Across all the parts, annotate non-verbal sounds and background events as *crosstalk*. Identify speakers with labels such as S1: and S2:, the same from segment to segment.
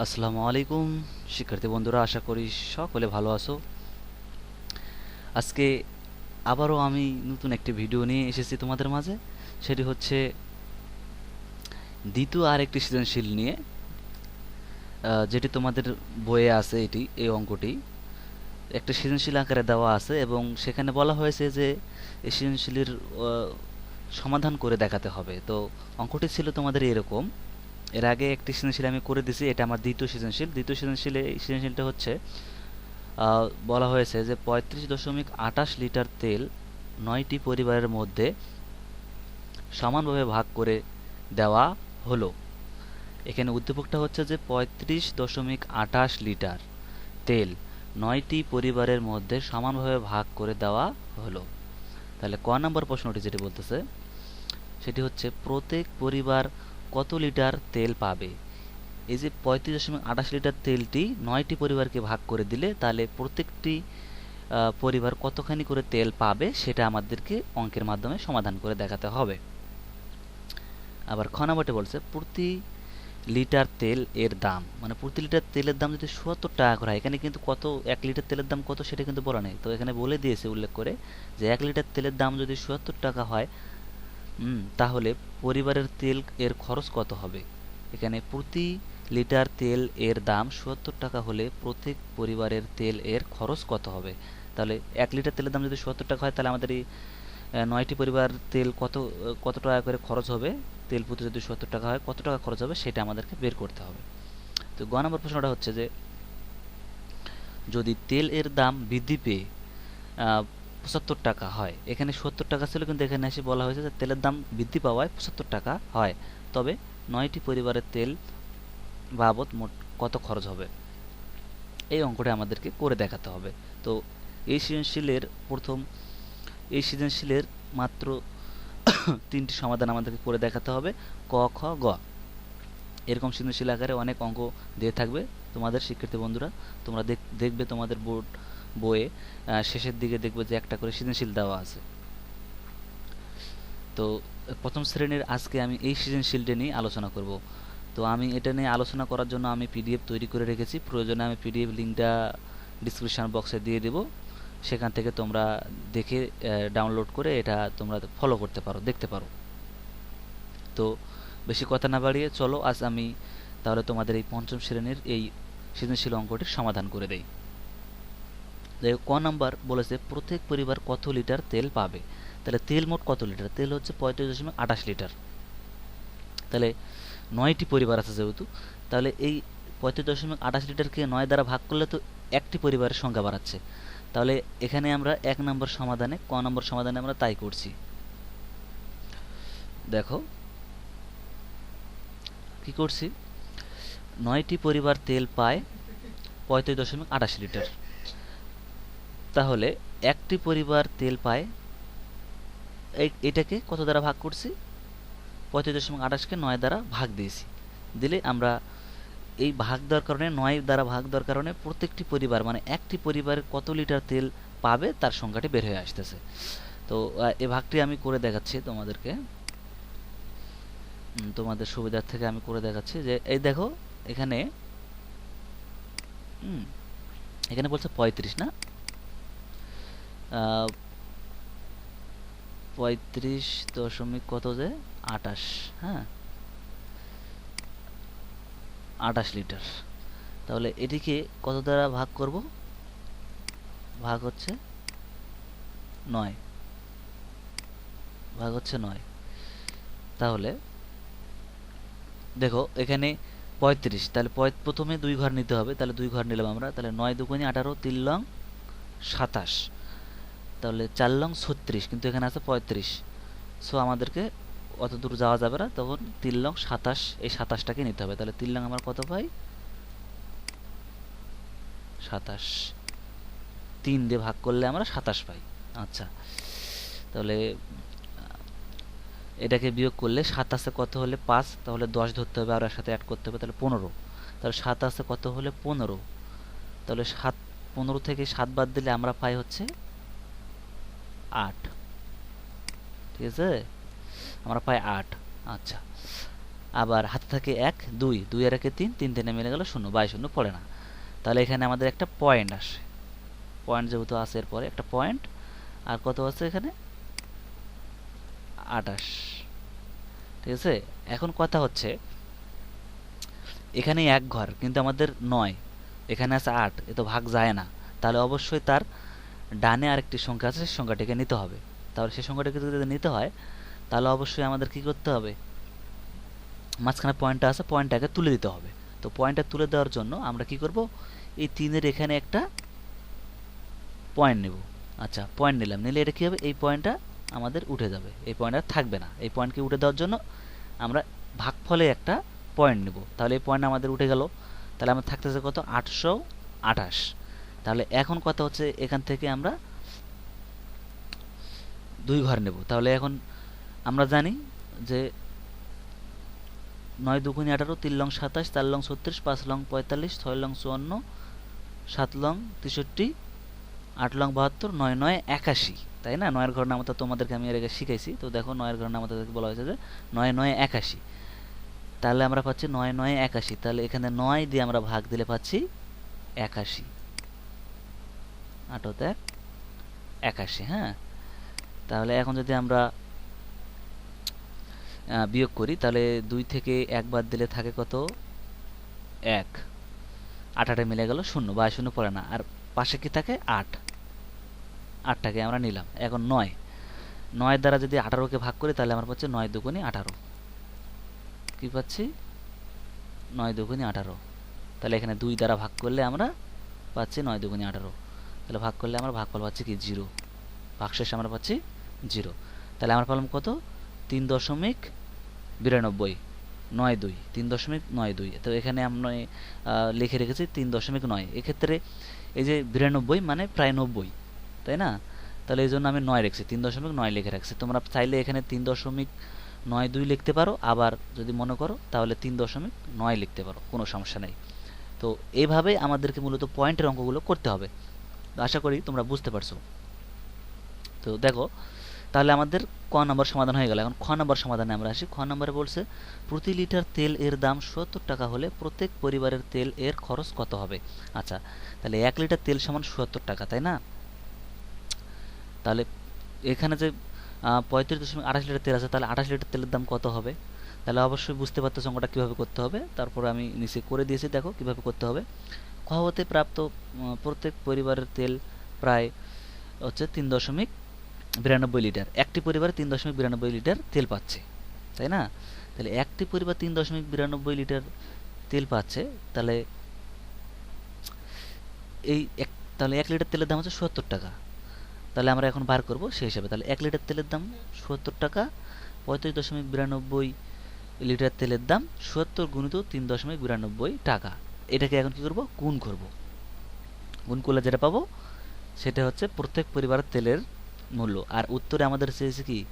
S1: আসসালামু আলাইকুম, শিক্ষার্থী বন্ধুরা, আশা করি সকলে ভালো আছো। আজকে আবারও আমি নতুন একটি ভিডিও নিয়ে এসেছি তোমাদের মাঝে। সেটি হচ্ছে দ্বিতীয় আর একটি সৃজনশীল নিয়ে যেটি তোমাদের বইয়ে আছে এটি, এই অঙ্কটি। একটা সৃজনশীল আকারে দেওয়া আছে এবং সেখানে বলা হয়েছে যে এই সৃজনশীলের সমাধান করে দেখাতে হবে। তো অঙ্কটি ছিল তোমাদের এরকম এর আগে একটি সৃজনশীল আমি করে দিছি, এটা আমার দ্বিতীয় সৃজনশীল। দ্বিতীয় সৃজনশীলে সৃজনশীলটা হচ্ছে বলা হয়েছে যে পঁয়ত্রিশ দশমিক আটাশ লিটার তেল নয়টি পরিবারের মধ্যে সমানভাবে ভাগ করে দেওয়া হলো। এখানে উদ্দীপকটা হচ্ছে যে পঁয়ত্রিশ দশমিক আটাশ লিটার তেল নয়টি পরিবারের মধ্যে সমানভাবে ভাগ করে দেওয়া হলো। তাহলে ক নম্বর প্রশ্নটি যেটি বলতেছে, সেটি হচ্ছে প্রত্যেক পরিবার কত লিটার তেল পাবে? এই যে পঁয়ত্রিশ দশমিক আঠাশ লিটার তেলটি নয়টি পরিবারকে ভাগ করে দিলে তাহলে প্রত্যেকটি পরিবার কতখানি করে তেল পাবে সেটা আমাদেরকে অঙ্কের মাধ্যমে সমাধান করে দেখাতে হবে। আবার খ নম্বরটি বলছে, প্রতি লিটার তেল এর দাম মানে প্রতি লিটার তেলের দাম যদি সত্তর টাকা করে হয়, এখানে কিন্তু কত, এক লিটার তেলের দাম কত সেটা কিন্তু বলা নেই। তো এখানে বলে দিয়েছে উল্লেখ করে যে এক লিটার তেলের দাম যদি সত্তর টাকা হয় হুম। তাহলে পরিবারের তেল এর খরচ কত হবে? এখানে প্রতি লিটার তেল এর দাম সত্তর টাকা হলে প্রত্যেক পরিবারের তেল এর খরচ কত হবে? তাহলে এক লিটার তেলের দাম যদি সত্তর টাকা হয়, তাহলে আমাদের এই নয়টি পরিবার তেল কত কত টাকা করে খরচ হবে? তেল প্রতি যদি সত্তর টাকা হয়, কত টাকা খরচ হবে সেটা আমাদেরকে বের করতে হবে। তো গ নম্বর প্রশ্নটা হচ্ছে যে, যদি তেল এর দাম বৃদ্ধি পেয়ে পঁচাত্তর টাকা হয়। এখানে সত্তর টাকা ছিল, কিন্তু এখানে এসে বলা হয়েছে যে তেলের দাম বৃদ্ধি পাওয়ায় পঁচাত্তর টাকা হয়। তবে নয়টি পরিবারের তেল বাবদ মোট কত খরচ হবে? এই অঙ্কটা আমাদেরকে করে দেখাতে হবে। তো এই সৃজনশীলের প্রথম, এই সৃজনশীলের মাত্র *coughs* তিনটি সমাধান আমাদেরকে করে দেখাতে হবে। ক, খ, গ। এরকম সৃজনশীল আকারে অনেক অঙ্ক দিয়ে থাকবে তোমাদের শিক্ষার্থী বন্ধুরা। তোমরা দেখ- দেখবে তোমাদের বোর্ড বইয়ে শেষের দিকে দেখবে যে একটা করে সৃজনশীল দেওয়া আছে। তো, প্রথম শ্রেণির আজকে আমি এই সৃজনশীলটা নিয়ে আলোচনা করব। তো আমি এটা নিয়ে আলোচনা করার জন্য আমি পিডিএফ তৈরি করে রেখেছি। প্রয়োজনে আমি পিডিএফ লিঙ্কটা ডিসক্রিপশন বক্সে দিয়ে দেব। সেখান থেকে তোমরা দেখে ডাউনলোড করে এটা তোমরা ফলো করতে পারো, দেখতে পারো। তো, বেশি কথা না বাড়িয়ে চলো, আজ আমি তাহলে তোমাদের এই পঞ্চম শ্রেণির এই সৃজনশীল অঙ্কটির সমাধান করে দেই। দেখো ক নাম্বার বলেছে, প্রত্যেক পরিবার কত লিটার তেল পাবে? তাহলে তেল মোট কত লিটার? তেল হচ্ছে পঁয়ত্রিশ দশমিক আঠাশ লিটার। তাহলে নয়টি পরিবার আছে যেহেতু, তাহলে এই পঁয়ত্রিশ দশমিক আঠাশ লিটারকে নয় দ্বারা ভাগ করলে তো একটি পরিবারের সংখ্যা বাড়াচ্ছে। তাহলে এখানে আমরা এক নম্বর সমাধানে, ক নম্বর সমাধানে আমরা তাই করছি। দেখো, কি করছি? নয়টি পরিবার তেল পায় পঁয়ত্রিশ দশমিক আঠাশ লিটার। তাহলে একটি পরিবার তেল পায়। এটাকে কত দ্বারা ভাগ করছি? পঁয়ত্রিশ দশমিক আঠাশকে নয় দ্বারা ভাগ দিয়েছি। দিলে আমরা এই ভাগ দেওয়ার কারণে, নয় দ্বারা ভাগ দেওয়ার কারণে প্রত্যেকটি পরিবার মানে একটি পরিবার কত লিটার তেল পাবে, তার সংখ্যাটি বের হয়ে আসতেছে। তো এই ভাগটি আমি করে দেখাচ্ছি তোমাদেরকে। তোমাদের সুবিধার থেকে আমি করে দেখাচ্ছি যে, এই দেখো, এখানে এখানে বলছে পঁয়ত্রিশ, না? পঁয়ত্রিশ দশমিক কত যে? আটাশ হ্যাঁ? আটাশ লিটার। তাহলে এটিকে কত দ্বারা ভাগ করব? ভাগ হচ্ছে নয়। ভাগ হচ্ছে নয়। তাহলে দেখো, এখানে পঁয়ত্রিশ। তাহলে প্রথমে দুই ঘর নিতে হবে। তাহলে দুই ঘর নিলাম আমরা। তাহলে নয় দুগুণে আঠারো তিন লং সাতাশ। তাহলে চার লং ছত্রিশ, কিন্তু এখানে আছে পঁয়ত্রিশ। সো আমাদেরকে অত দূর যাওয়া যাবে না, তখন তিন লং সাতাশ, এই সাতাশটাকে নিতে হবে। তাহলে তিন লং আমার কত পাই? সাতাশ। তিন দিয়ে ভাগ করলে আমরা সাতাশ পাই। আচ্ছা। তাহলে এটাকে বিয়োগ করলে সাতাশে কত হলে পাঁচ, তাহলে দশ ধরতে হবে, আর এর সাথে অ্যাড করতে হবে, তাহলে পনেরো। তাহলে সাতাশে কত হলে পনেরো? তাহলে সাত, পনেরো থেকে সাত বাদ দিলে আমরা পাই হচ্ছে আট। ঠিক আছে? আমরা পাই আট। আচ্ছা। আবার হাতে থাকে এক, দুই। দুই আর একে তিন তিন তিনে মিলে গেল শূন্য, বাই শূন্য পড়ে না। তাহলে এখানে আমাদের একটা পয়েন্ট আসে। পয়েন্ট যেহেতু আছে এরপরে একটা পয়েন্ট আর কত আছে এখানে? আটাশ ঠিক আছে? এখন কথা হচ্ছে এখানে এক ঘর, কিন্তু আমাদের নয়। এখানে আছে আট, এ তো ভাগ যায় না। তাহলে অবশ্যই তার ডানে আরেকটি সংখ্যা আছে, সেই সংখ্যাটিকে নিতে হবে। তাহলে সেই সংখ্যাটিকে যদি নিতে হয়, তাহলে অবশ্যই আমাদের কি করতে হবে? মাঝখানে পয়েন্টটা আছে, পয়েন্টটাকে তুলে দিতে হবে। তো পয়েন্টটা তুলে দেওয়ার জন্য আমরা কি করব? এই তিনের এখানে একটা পয়েন্ট নেব। আচ্ছা পয়েন্ট নিলাম। নিলে এটা কী হবে? এই পয়েন্টটা আমাদের উঠে যাবে। এই পয়েন্টটা থাকবে না। এই পয়েন্টকে উঠে দেওয়ার জন্য আমরা ভাগফলে একটা পয়েন্ট নেব। তাহলে এই পয়েন্ট আমাদের উঠে গেল। তাহলে আমার থাকতেছে কত? আটশো আঠাশ। তাহলে এখন কথা হচ্ছে এখান থেকে আমরা দুই ঘর নেব। তাহলে এখন আমরা জানি যে নয় দুগুণি আঠারো, তিন লং সাতাশ, চার লং ছত্রিশ, পাঁচ লং পঁয়তাল্লিশ, ছয় লং চুয়ান্ন, সাত লং তেষট্টি, আট লং বাহাত্তর, নয় নয় একাশি। তাই না? নয়ের ঘর নামতা তোমাদেরকে আমি এর আগে শিখাইছি। তো দেখো নয়ের ঘর নামতা বলা হয়েছে যে নয় নয় একাশি। তাহলে আমরা পাচ্ছি নয় নয় একাশি। তাহলে এখানে নয় দিয়ে আমরা ভাগ দিলে পাচ্ছি একাশি। আটত এক একাশি হ্যাঁ? তাহলে এখন যদি আমরা বিয়োগ করি, তাহলে দুই থেকে এক বাদ দিলে থাকে কত? এক। আট আটে মিলে গেল শূন্য, বা শূন্য পড়ে না। আর পাশে কি থাকে? আট। আটটাকে আমরা নিলাম। এখন নয়। নয় দ্বারা যদি আঠারোকে ভাগ করি, তাহলে আমরা পাচ্ছি নয় দুগুণি আঠারো। কি পাচ্ছি? নয় দুগুণি আঠারো। তাহলে এখানে দুই দ্বারা ভাগ করলে আমরা পাচ্ছি নয় দুগুণি আঠারো। তাহলে ভাগ করলে আমরা ভাগফল পাচ্ছি কি? জিরো। ভাগশেষ আমরা পাচ্ছি জিরো। তাহলে আমরা পেলাম কত? তিন দশমিক বিরানব্বই, নয় দুই। তিন দশমিক নয় দুই। তো এখানে আমরা লিখে রেখেছি তিন দশমিক নয়। এক্ষেত্রে এই যে বিরানব্বই মানে প্রায় নব্বই, তাই না? তাহলে এই জন্য আমি নয় রেখেছি, তিন দশমিক নয় লিখে রাখছি। তোমরা চাইলে এখানে তিন দশমিক নয় দুই লিখতে পারো। আবার যদি মনে করো, তাহলে তিন দশমিক নয় লিখতে পারো। কোনো সমস্যা নেই। তো এইভাবে আমাদেরকে মূলত পয়েন্টের অঙ্কগুলো করতে হবে। আশা করি তোমরা বুঝতে পারছ। তো দেখো, তাহলে আমাদের ক নম্বর সমাধান হয়ে গেল। এখন খ নম্বর সমাধানে আমরা আসি। খ নম্বরে বলছে, প্রতি লিটার তেল এর দাম সত্তর টাকা হলে প্রত্যেক পরিবারের তেল এর খরচ কত হবে? আচ্ছা তাহলে এক লিটার তেল সমান সত্তর টাকা, তাই না? তাহলে এখানে যে পঁয়ত্রিশ দশমিক আঠাশ লিটার তেল আছে, তাহলে আঠাশ লিটার তেলের দাম কত হবে? তাহলে অবশ্যই বুঝতে পারতো অঙ্কটা কীভাবে করতে হবে। তারপর আমি নিচে করে দিয়েছি, দেখো কীভাবে করতে হবে। খ প্রাপ্ত প্রত্যেক পরিবারের তেল প্রায় হচ্ছে তিন দশমিক বিরানব্বই লিটার। একটি পরিবারে তিন দশমিক বিরানব্বই লিটার তেল পাচ্ছে, তাই না? তাহলে একটি পরিবার তিন দশমিক বিরানব্বই লিটার তেল পাচ্ছে, তাহলে এই এক, তাহলে এক লিটার তেলের দাম হচ্ছে সত্তর টাকা। তাহলে আমরা এখন বার করব সেই হিসাবে। তাহলে এক লিটার তেলের দাম সত্তর টাকা, পঁয়ত্রিশ দশমিক বিরানব্বই লিটার তেলের দাম সত্তর গুণিত তিন দশমিক বিরানব্বই টাকা। এটাকে এখন কি করব? গুণ করব। গুণ করলে যেটা পাবো? সেটা হচ্ছে প্রত্যেক পরিবারের তেলের মূল্য। আর উত্তরে আমাদের চেয়েছে কি?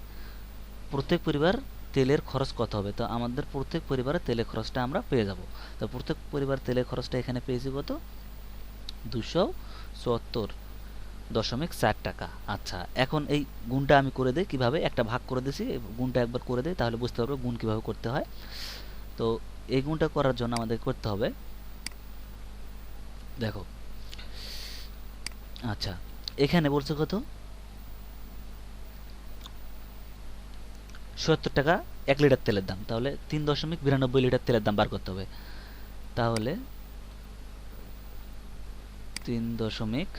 S1: প্রত্যেক পরিবার তেলের খরচ কত হবে? তো আমাদের প্রত্যেক পরিবারের তেলের খরচটা আমরা পেয়ে যাব। তো প্রত্যেক পরিবার তেলের খরচটা এখানে পেয়েছি কত? দুশো চুয়াত্তর দশমিক চার টাকা। আচ্ছা এখন এই গুণটা আমি করে দিই কীভাবে? একটা ভাগ করে দিয়েছি গুণটা একবার করে দিই, তাহলে বুঝতে পারব গুণ কীভাবে করতে হয়। তো এই গুণটা করার জন্য আমাদের করতে হবে দেখো। আচ্ছা এখানে বলছে কত? সত্তর টাকা এক লিটার তেলের দাম। তাহলে তিন দশমিক বিরানব্বই লিটার তেলের দাম বার করতে হবে। তাহলে তিন দশমিক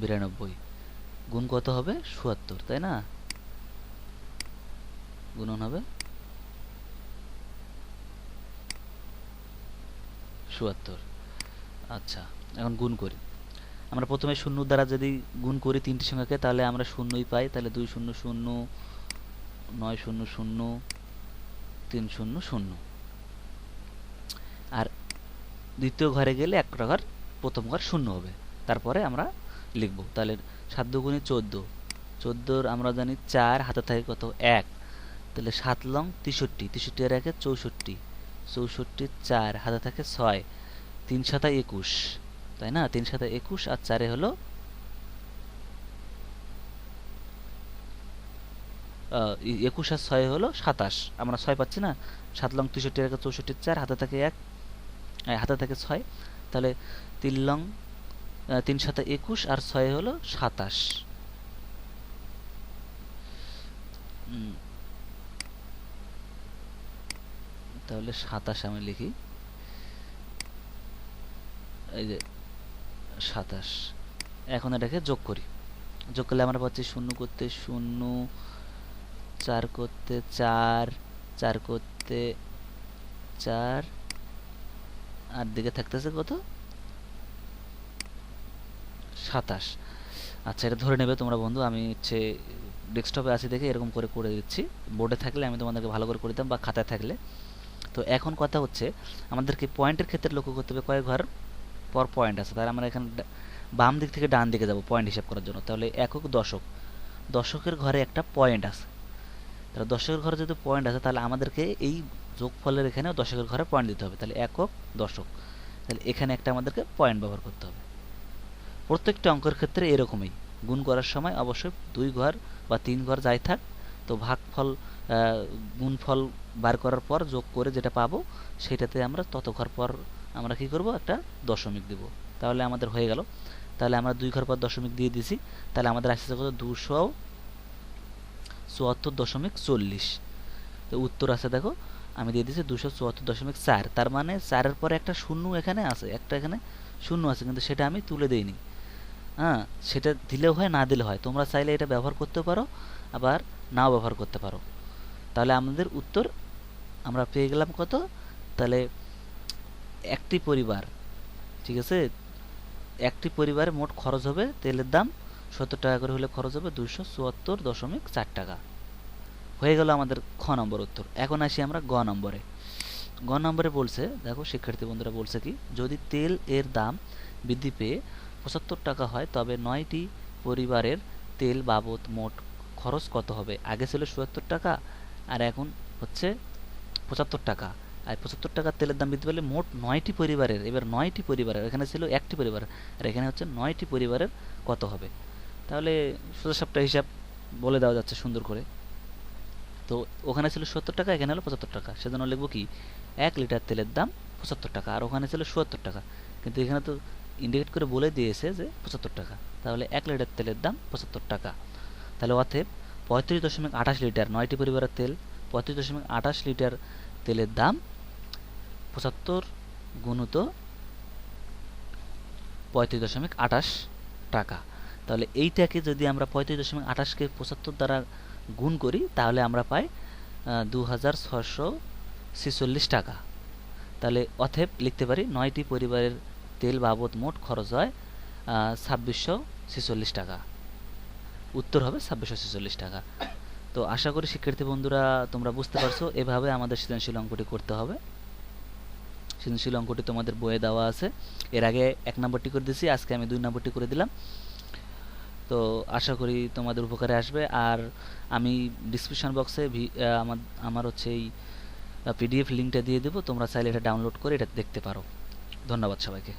S1: বিরানব্বই গুণ কত হবে? চুয়াত্তর তাই না? গুণন হবে চুয়াত্তর। আচ্ছা এখন গুণ করি। আমরা প্রথমে শূন্য দ্বারা যদি গুণ করি তিনটি সংখ্যাকে, তাহলে আমরা শূন্যই পাই। তাহলে দুই শূন্য শূন্য, নয় শূন্য শূন্য, তিন শূন্য শূন্য। আর দ্বিতীয় ঘরে গেলে একটা ঘর প্রথম ঘর শূন্য হবে। তারপরে আমরা লিখব। তাহলে সাত দুগুণে চোদ্দ। চোদ্দোর আমরা জানি চার হাতে থাকে কত? এক। তাহলে সাত লং তেষট্টি। তেষট্টি আর একে চৌষট্টি। চৌষট্টি চার, হাতে থাকে ছয়। তিন সাতা একুশ, তাই না? তিন সাথে একুশ আর চারে হলো একুশ আর ছয় হলো সাতাশ। আমরা ছয় পাচ্ছি না? সাত লং তেষট্টি একে চৌষট্টি চার, হাতে থাকে এক হাতে থাকে ছয়। তাহলে তিন লং তিন সাথে একুশ আর ছয় হলো সাতাশ। তাহলে সাতাশ আমি লিখি। এই যে সাতাশ। এখন এটাকে যোগ করি। যোগ করলে আমরা পাচ্ছি শূন্য করতে শূন্য, চার করতে চার চার করতে চার। আর দিকে থাকতেছে কত? সাতাশ। আচ্ছা এটা ধরে নেবে তোমরা বন্ধু, আমি হচ্ছে ডেস্কটপে আছি দেখে এরকম করে করে দিচ্ছি। বোর্ডে থাকলে আমি তোমাদেরকে ভালো করে করে দিতাম বা খাতায় থাকলে। তো এখন কথা হচ্ছে, আমাদেরকে পয়েন্টের ক্ষেত্রে লক্ষ্য করতে হবে কয়েক ঘর? পর পয়েন্ট আছে। তাহলে আমরা এখানে বাম দিক থেকে ডান দিকে যাব পয়েন্ট হিসাব করার জন্য। তাহলে একক দশক। দশকের ঘরে একটা পয়েন্ট আছে। তাহলে দশকের ঘরে যদি পয়েন্ট আছে, তাহলে আমাদেরকে এই যোগফলের এখানেও দশকের ঘরে পয়েন্ট দিতে হবে। তাহলে একক দশক। তাহলে এখানে একটা আমাদেরকে পয়েন্ট ব্যবহার করতে হবে। প্রত্যেকটা অঙ্কের ক্ষেত্রে এরকমই। গুণ করার সময় অবশ্যই দুই ঘর বা তিন ঘর যাই থাক তো ভাগফল গুণফল বার করার পর যোগ করে যেটা পাবো, সেটাতে আমরা তত ঘর পর আমরা কি করব? একটা দশমিক দিব। তাহলে আমাদের হয়ে গেল। তাহলে আমরা দুই ঘর পর দশমিক দিয়ে দিছি। তাহলে আমাদের আসছে কত? দুশো চুয়াত্তর দশমিক চল্লিশ। তো উত্তর আছে দেখো, আমি দিয়ে দিয়েছি দুশো চুয়াত্তর দশমিক চার। তার মানে চারের পরে একটা শূন্য এখানে আছে, একটা এখানে শূন্য আছে, কিন্তু সেটা আমি তুলে দিইনি। হ্যাঁ সেটা দিলেও হয়, না দিলে হয়। তোমরা চাইলে এটা ব্যবহার করতে পারো। আবার নাও ব্যবহার করতে পারো। তাহলে আমাদের উত্তর আমরা পেয়ে গেলাম কত? তাহলে একটি পরিবার, ঠিক আছে? একটি পরিবারে মোট খরচ হবে তেলের দাম সত্তর টাকা করে হলে খরচ হবে দুশো চুয়াত্তর দশমিক চার টাকা। হয়ে গেল আমাদের খ নম্বর উত্তর। এখন আসি আমরা গ নম্বরে। গ নম্বরে বলছে, দেখো শিক্ষার্থী বন্ধুরা বলছে কি, যদি তেল এর দাম বৃদ্ধি পেয়ে পঁচাত্তর টাকা হয়, তবে নয়টি পরিবারের তেল বাবদ মোট খরচ কত হবে? আগে ছিল চুয়াত্তর টাকা, আর এখন হচ্ছে পঁচাত্তর টাকা। আর পঁচাত্তর টাকার তেলের দাম বৃদ্ধি পেলে মোট নয়টি পরিবারের, এবার নয়টি পরিবারের, এখানে ছিল একটি পরিবার আর এখানে হচ্ছে নয়টি পরিবারের কত হবে? তাহলে সোজা হিসাব বলে দেওয়া যাচ্ছে সুন্দর করে। তো ওখানে ছিল সত্তর টাকা, এখানে হলো পঁচাত্তর টাকা। সেজন্য লিখব কি? এক লিটার তেলের দাম পঁচাত্তর টাকা, আর ওখানে ছিল সত্তর টাকা। কিন্তু এখানে তো ইন্ডিকেট করে বলে দিয়েছে যে পঁচাত্তর টাকা। তাহলে এক লিটার তেলের দাম পঁচাত্তর টাকা। তাহলে অতএব পঁয়ত্রিশ দশমিক আঠাশ লিটার নয়টি পরিবারের তেল, পঁয়ত্রিশ দশমিক আঠাশ লিটার তেলের দাম পঁচাত্তর গুণিত পঁয়ত্রিশ দশমিক আঠাশ টাকা। তাহলে এইটাকে যদি আমরা পঁয়ত্রিশ দশমিক আঠাশকে পঁচাত্তর দ্বারা গুণ করি, তাহলে আমরা পাই দু হাজার ছশো ছেচল্লিশ টাকা। তাহলে অথেব লিখতে পারি, নয়টি পরিবারের তেল বাবদ মোট খরচ হয় ছাব্বিশশো ছেচল্লিশ টাকা। উত্তর হবে ছাব্বিশশো ছেচল্লিশ টাকা। তো আশা করি শিক্ষার্থী বন্ধুরা তোমরা বুঝতে পারছ, এভাবে আমাদের সৃজনশীল অঙ্কটি করতে হবে। সৃজনশীল অঙ্কটি তোমাদের বইয়ে দেওয়া আছে। এর আগে এক নম্বরটি করে দিয়েছি আজকে আমি দুই নম্বরটি করে দিলাম। তো আশা করি তোমাদের উপকারে আসবে। আর আমি ডিসক্রিপশন বক্সে আমার আমার হচ্ছে এই পিডিএফ লিঙ্কটা দিয়ে দেবো। তোমরা চাইলে এটা ডাউনলোড করে এটা দেখতে পারো। ধন্যবাদ সবাইকে।